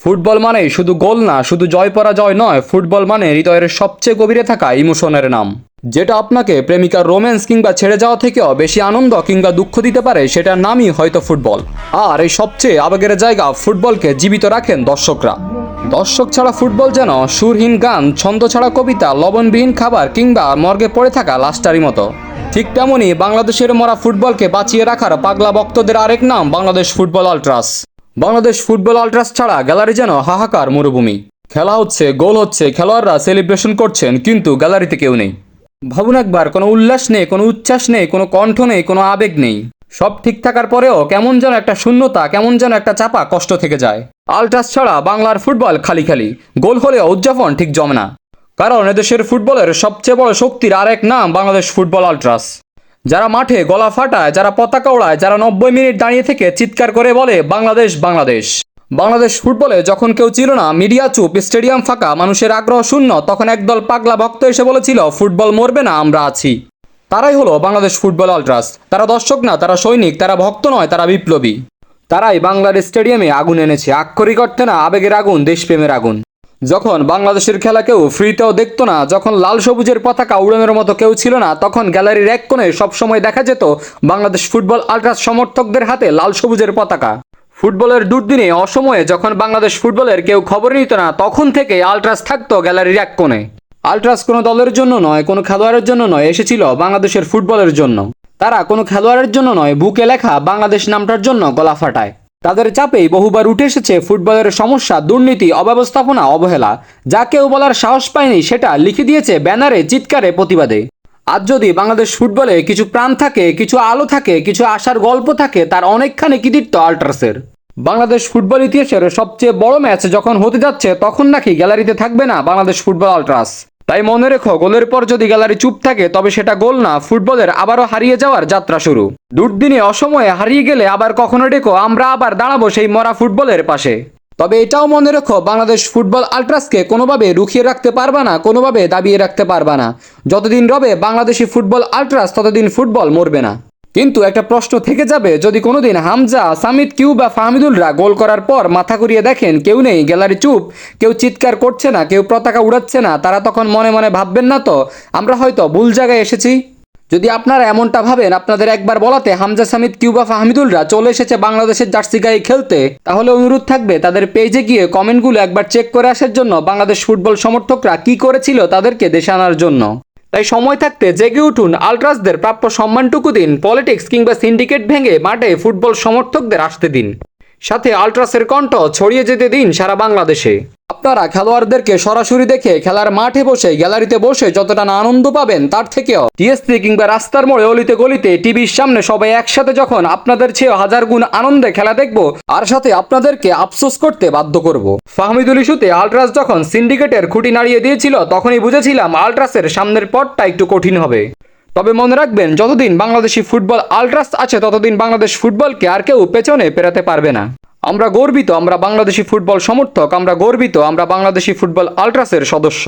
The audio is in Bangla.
ফুটবল মানে শুধু গোল না, শুধু জয় পরাজয় নয়, ফুটবল মানে হৃদয়ের সবচেয়ে গভীরে থাকা ইমোশনের নাম। যেটা আপনাকে প্রেমিকার রোম্যান্স কিংবা ছেড়ে যাওয়া থেকেও বেশি আনন্দ কিংবা দুঃখ দিতে পারে, সেটার নামই হয়তো ফুটবল। আর এই সবচেয়ে আবেগের জায়গা ফুটবলকে জীবিত রাখেন দর্শকরা। দর্শক ছাড়া ফুটবল যেন সুরহীন গান, ছন্দ ছাড়া কবিতা, লবণবিহীন খাবার কিংবা মর্গে পড়ে থাকা লাস্টারি মতো। ঠিক তেমনই বাংলাদেশের মরা ফুটবলকে বাঁচিয়ে রাখার পাগলা ভক্তদের আরেক নাম Bangladesh football ultras. Bangladesh football ultras ছাড়া গ্যালারি যেন হাহাকার মরুভূমি। খেলা হচ্ছে, গোল হচ্ছে, খেলোয়াড়রা সেলিব্রেশন করছেন, কিন্তু গ্যালারিতে কেউ নেই। ভাবুন একবার, কোনো উল্লাস নেই, কোনো উচ্ছ্বাস নেই, কোনো কণ্ঠ নেই, কোনো আবেগ নেই। সব ঠিক থাকার পরেও কেমন যেন একটা শূন্যতা, কেমন যেন একটা চাপা কষ্ট থেকে যায়। আলট্রাস ছাড়া বাংলার ফুটবল খালি খালি, গোল হলেও উদযাপন ঠিক জমে না। কারণ এদেশের ফুটবলের সবচেয়ে বড় শক্তির আরেক নাম বাংলাদেশ ফুটবল আলট্রাস। যারা মাঠে গলা ফাটায়, যারা পতাকা ওড়ায়, যারা নব্বই মিনিট দাঁড়িয়ে থেকে চিৎকার করে বলে, বাংলাদেশ বাংলাদেশ। বাংলাদেশ ফুটবলে যখন কেউ ছিল না, মিডিয়া চুপ, স্টেডিয়াম ফাঁকা, মানুষের আগ্রহ শূন্য, তখন একদল পাগলা ভক্ত এসে বলেছিল, ফুটবল মরবে না, আমরা আছি। তারাই হলো বাংলাদেশ ফুটবল আলট্রাস। তারা দর্শক না, তারা সৈনিক, তারা ভক্ত নয়, তারা বিপ্লবী। তারাই বাংলার স্টেডিয়ামে আগুন এনেছে। আক্ষরিক অর্থে না, আবেগের আগুন, দেশপ্রেমের আগুন। যখন বাংলাদেশের খেলা কেউ ফ্রিতেও দেখতো না, যখন লাল সবুজের পতাকা উড়ানোর মতো কেউ ছিল না, তখন গ্যালারির এক কোণে সবসময় দেখা যেত বাংলাদেশ ফুটবল আলট্রাস সমর্থকদের হাতে লাল সবুজের পতাকা। ফুটবলের দুর্দিনে, অসময়ে যখন বাংলাদেশ ফুটবলের কেউ খবর নিত না, তখন থেকে আলট্রাস থাকতো গ্যালারির এক কোণে। আলট্রাস কোনো দলের জন্য নয়, কোনো খেলোয়াড়ের জন্য নয়, এসেছিল বাংলাদেশের ফুটবলের জন্য। তারা কোনো খেলোয়াড়ের জন্য নয়, বুকে লেখা বাংলাদেশ নামটার জন্য গলা ফাটায়। তাদের চাপেই বহুবার উঠে এসেছে ফুটবলের সমস্যা, দুর্নীতি, অব্যবস্থাপনা, অবহেলা। যা কেউ বলার সাহস পায়নি, সেটা লিখে দিয়েছে ব্যানারে চিৎকারে প্রতিবাদে। আজ যদি বাংলাদেশ ফুটবলে কিছু প্রাণ থাকে, কিছু আলো থাকে, কিছু আশার গল্প থাকে, তার অনেকখানি কৃতিত্ব আল্ট্রাসের। বাংলাদেশ ফুটবল ইতিহাসের সবচেয়ে বড় ম্যাচ যখন হতে যাচ্ছে, তখন নাকি গ্যালারিতে থাকবে না বাংলাদেশ ফুটবল আল্ট্রাস। তাই মনে রেখো, গোলের পর যদি গ্যালারি চুপ থাকে, তবে সেটা গোল না, ফুটবলের আবারও হারিয়ে যাওয়ার যাত্রা শুরু। দুর্দিনে অসময়ে হারিয়ে গেলে আবার কখনো ডেকো, আমরা আবার দাঁড়াবো সেই মরা ফুটবলের পাশে। তবে এটাও মনে রেখো, বাংলাদেশ ফুটবল আল্ট্রাসকে কোনোভাবে রুখিয়ে রাখতে পারবা না, কোনোভাবে দাবিয়ে রাখতে পারবা না। যতদিন রবে বাংলাদেশি ফুটবল আল্ট্রাস, ততদিন ফুটবল মরবে না। কিন্তু একটা প্রশ্ন থেকে যাবে, যদি কোনোদিন হামজা, সামিদ কিউ বা ফাহমিদুলরা গোল করার পর মাথা ঘুরিয়ে দেখেন কেউ নেই, গ্যালারি চুপ, কেউ চিৎকার করছে না, কেউ পতাকা উড়াচ্ছে না, তারা তখন মনে মনে ভাববেন না তো, আমরা হয়তো ভুল জায়গায় এসেছি? যদি আপনারা এমনটা ভাবেন, আপনাদের একবার বলাতে হামজা, সামিদ, কিউবা, ফাহমিদুলরা চলে এসেছে বাংলাদেশের জার্সি গায়ে খেলতে, তাহলে অনুরোধ থাকবে তাদের পেজে গিয়ে কমেন্টগুলো একবার চেক করে আসার জন্য বাংলাদেশ ফুটবল সমর্থকরা কি করেছিল তাদেরকে দেশে আনার জন্য। তাই সময় থাকতে জেগে উঠুন আলট্রাসদের প্রাপ্য সম্মানটুকু দিন, পলিটিক্স কিংবা সিন্ডিকেট ভেঙে মাঠে ফুটবল সমর্থকদের আসতে দিন। সাথে আলট্রাসের কণ্ঠ ছড়িয়ে যেতে দিন সারা বাংলাদেশে। আপনারা খেলোয়াড়দেরকে সরাসরি দেখে খেলার মাঠে বসে গ্যালারিতে বসে যতটা না আনন্দ পাবেন, তার থেকেও। টিএসসি কিংবা রাস্তার মোড়ে অলিতে গলিতে টিভির সামনে সবাই একসাথে যখন আপনাদের চেয়ে হাজার গুণ আনন্দে খেলা দেখব আর সাথে আপনাদেরকে আফসোস করতে বাধ্য করব। ফাহমিদুল ইস্যুতে আলট্রাস যখন সিন্ডিকেটের খুঁটি নাড়িয়ে দিয়েছিল, তখনই বুঝেছিলাম আলট্রাসের সামনের পথটা একটু কঠিন হবে। তবে মনে রাখবেন, যতদিন বাংলাদেশি ফুটবল আলট্রাস আছে, ততদিন বাংলাদেশ ফুটবলকে আর কেউ পেছনে পেরাতে পারবে না। আমরা গর্বিত আমরা বাংলাদেশি ফুটবল সমর্থক আমরা গর্বিত আমরা বাংলাদেশি ফুটবল আলট্রাসের সদস্য।